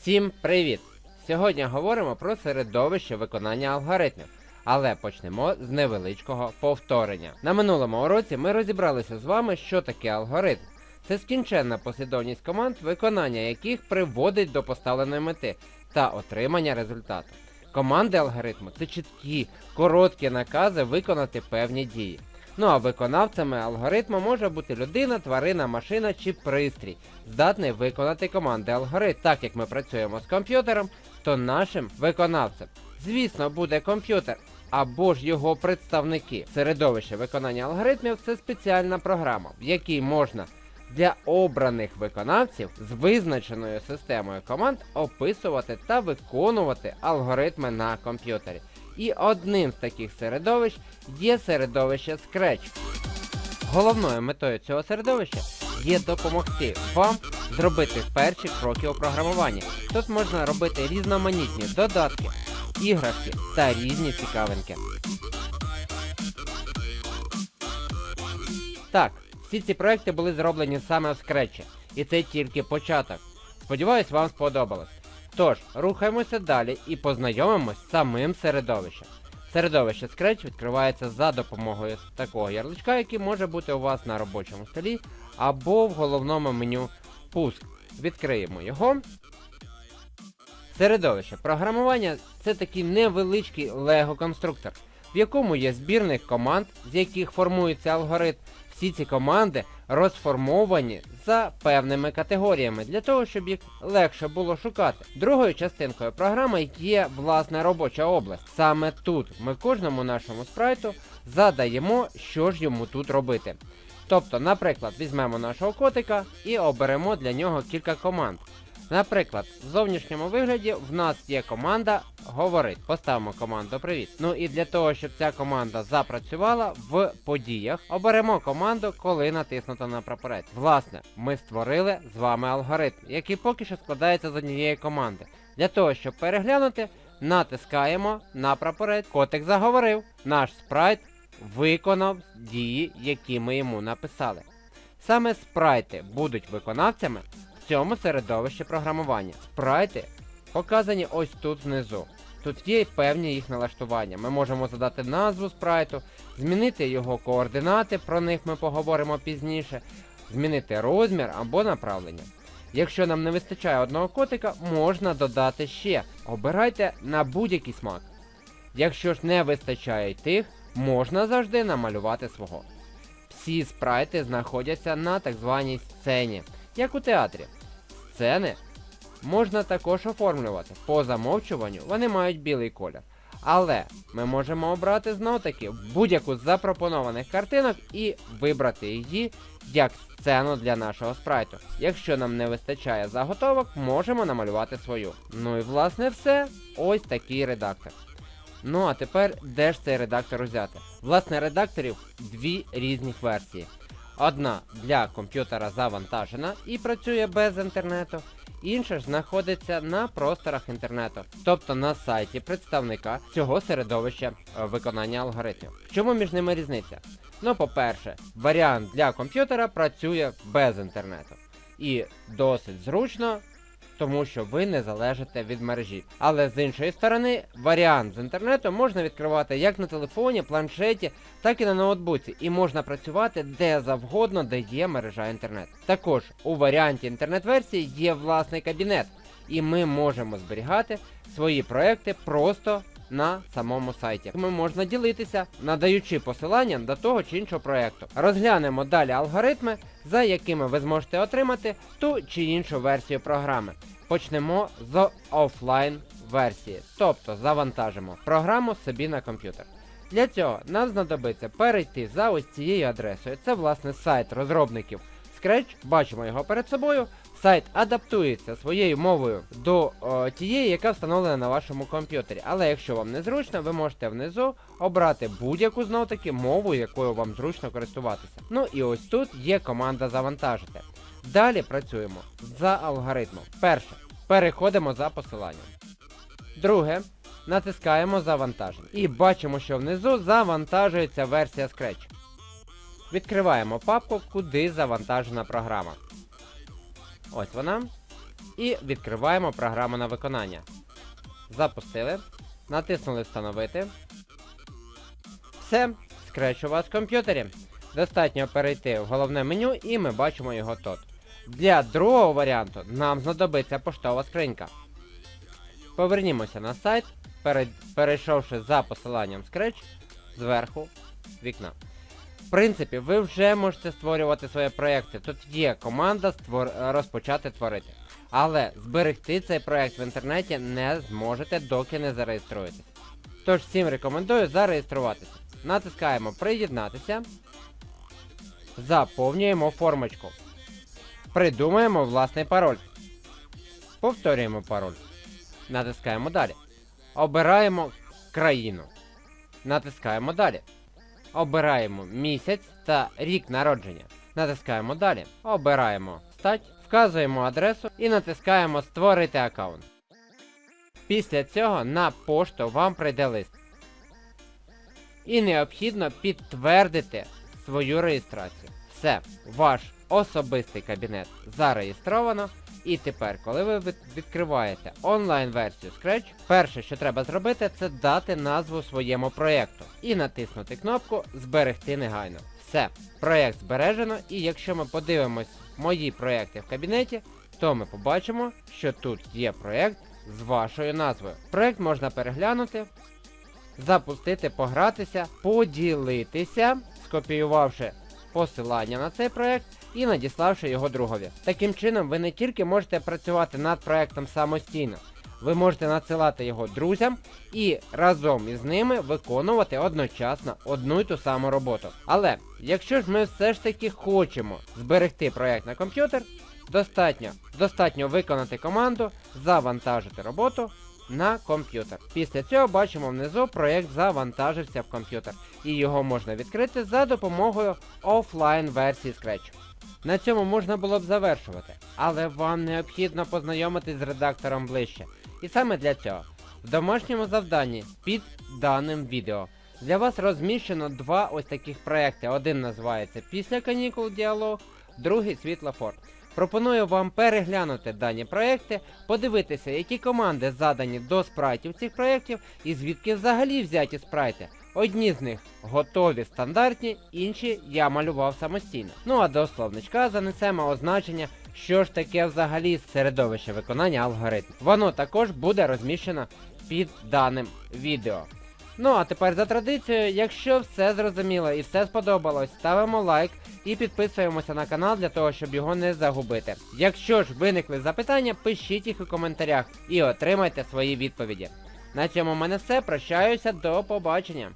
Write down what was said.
Всім привіт! Сьогодні говоримо про середовище виконання алгоритмів, але почнемо з невеличкого повторення. На минулому уроці ми розібралися з вами, що таке алгоритм. Це скінченна послідовність команд, виконання яких приводить до поставленої мети та отримання результату. Команди алгоритму це чіткі, короткі накази виконати певні дії. Ну а виконавцями алгоритму може бути людина, тварина, машина чи пристрій, здатний виконати команди алгоритм. Так як ми працюємо з комп'ютером, то нашим виконавцем, звісно, буде комп'ютер або ж його представники. Середовище виконання алгоритмів це спеціальна програма, в якій можна для обраних виконавців з визначеною системою команд описувати та виконувати алгоритми на комп'ютері. І одним з таких середовищ є середовище Scratch. Головною метою цього середовища є допомогти вам зробити перші кроки у програмуванні. Тут можна робити різноманітні додатки, іграшки та різні цікавинки. Так, всі ці проекти були зроблені саме в Scratch, і це тільки початок. Сподіваюсь, вам сподобалось. Тож, рухаємося далі і познайомимось з самим середовищем. Середовище Scratch відкривається за допомогою такого ярличка, який може бути у вас на робочому столі або в головному меню Пуск. Відкриємо його. Середовище програмування це такий невеличкий лего-конструктор, в якому є збірних команд, з яких формується алгоритм. Всі ці команди розформовані за певними категоріями для того, щоб їх легше було шукати. Другою частинкою програми є власна робоча область. Саме тут ми кожному нашому спрайту задаємо, що ж йому тут робити. Тобто, наприклад, візьмемо нашого котика і оберемо для нього кілька команд. Наприклад, в зовнішньому вигляді в нас є команда говорить. Поставимо команду Привіт. Ну і для того, щоб ця команда запрацювала в подіях, оберемо команду, коли натиснуто на прапорець. Власне, ми створили з вами алгоритм, який поки що складається з однієї команди. Для того, щоб переглянути, натискаємо на прапорець. Котик заговорив. Наш спрайт виконав дії, які ми йому написали. Саме спрайти будуть виконавцями в цьому середовищі програмування. Спрайти показані ось тут знизу. Тут є певні їх налаштування. Ми можемо задати назву спрайту, змінити його координати, про них ми поговоримо пізніше, змінити розмір або направлення. Якщо нам не вистачає одного котика, можна додати ще. Обирайте на будь-який смак. Якщо ж не вистачає тих, можна завжди намалювати свого. Всі спрайти знаходяться на так званій сцені, як у театрі. Сцени можна також оформлювати. По замовчуванню вони мають білий колір. Але ми можемо обрати знов таки будь-яку з запропонованих картинок і вибрати її як сцену для нашого спрайту. Якщо нам не вистачає заготовок, можемо намалювати свою. Ну і власне все. Ось такий редактор. Ну а тепер де ж цей редактор взяти? Власне, редакторів дві різних версії. Одна для комп'ютера завантажена і працює без інтернету, інша ж знаходиться на просторах інтернету, тобто на сайті представника цього середовища е, виконання алгоритмів. Чому між ними різниця? Ну, по-перше, варіант для комп'ютера працює без інтернету. І досить зручно, тому що ви не залежите від мережі. Але з іншої сторони, варіант з інтернету можна відкривати як на телефоні, планшеті, так і на ноутбуці, і можна працювати де завгодно, де є мережа інтернет. Також у варіанті інтернет-версії є власний кабінет, і ми можемо зберігати свої проекти просто на самому сайті. Ми можна ділитися, надаючи посилання до того чи іншого проекту. Розглянемо далі алгоритми, за якими ви зможете отримати ту чи іншу версію програми. Почнемо з офлайн версії, тобто завантажимо програму собі на комп'ютер. Для цього нам знадобиться перейти за ось цією адресою. Це власне сайт розробників Scratch, бачимо його перед собою. Сайт адаптується своєю мовою до о, тієї, яка встановлена на вашому комп'ютері. Але якщо вам не зручно, ви можете внизу обрати будь-яку знов таки мову, якою вам зручно користуватися. Ну і ось тут є команда завантажити. Далі працюємо за алгоритмом. Перше. Переходимо за посиланням. Друге. Натискаємо завантаження. І бачимо, що внизу завантажується версія Scratch. Відкриваємо папку, куди завантажена програма. Ось вона. і відкриваємо програму на виконання. Запустили, натиснули Встановити. Все, скреч у вас в комп'ютері. Достатньо перейти в головне меню і ми бачимо його тут. Для другого варіанту нам знадобиться поштова скринька. Повернімося на сайт, перейшовши за посиланням Scratch зверху вікна. В принципі, ви вже можете створювати свої проекти. Тут є команда створ... розпочати творити. Але зберегти цей проект в інтернеті не зможете, доки не зареєструєтесь. Тож всім рекомендую зареєструватися. Натискаємо Приєднатися. Заповнюємо формочку. Придумаємо власний пароль. Повторюємо пароль. Натискаємо далі. Обираємо країну. Натискаємо далі. Обираємо місяць та рік народження. Натискаємо далі. Обираємо стать, вказуємо адресу і натискаємо Створити аккаунт. Після цього на пошту вам прийде лист. І необхідно підтвердити свою реєстрацію. Все, ваш особистий кабінет зареєстровано. І тепер, коли ви відкриваєте онлайн-версію Scratch, перше, що треба зробити, це дати назву своєму проєкту і натиснути кнопку Зберегти негайно. Все, проєкт збережено, і якщо ми подивимось мої проєкти в кабінеті, то ми побачимо, що тут є проєкт з вашою назвою. Проєкт можна переглянути, запустити, погратися, поділитися, скопіювавши посилання на цей проект і надіславши його другові. Таким чином, ви не тільки можете працювати над проектом самостійно, ви можете надсилати його друзям і разом із ними виконувати одночасно одну й ту саму роботу. Але якщо ж ми все ж таки хочемо зберегти проект на комп'ютер, достатньо, достатньо виконати команду, завантажити роботу на комп'ютер. Після цього бачимо внизу проєкт завантажився в комп'ютер, і його можна відкрити за допомогою офлайн версії Scratch. На цьому можна було б завершувати, але вам необхідно познайомитись з редактором ближче. І саме для цього в домашньому завданні під даним відео для вас розміщено два ось таких проекти. Один називається Після канікул діалог, другий світлофор. Пропоную вам переглянути дані проекти, подивитися, які команди задані до спрайтів цих проєктів і звідки взагалі взяті спрайти. Одні з них готові стандартні, інші я малював самостійно. Ну а до словничка занесемо означення, що ж таке взагалі середовище виконання алгоритмів. Воно також буде розміщено під даним відео. Ну а тепер за традицією, якщо все зрозуміло і все сподобалось, ставимо лайк і підписуємося на канал для того, щоб його не загубити. Якщо ж виникли запитання, пишіть їх у коментарях і отримайте свої відповіді. На цьому в мене все. Прощаюся, до побачення.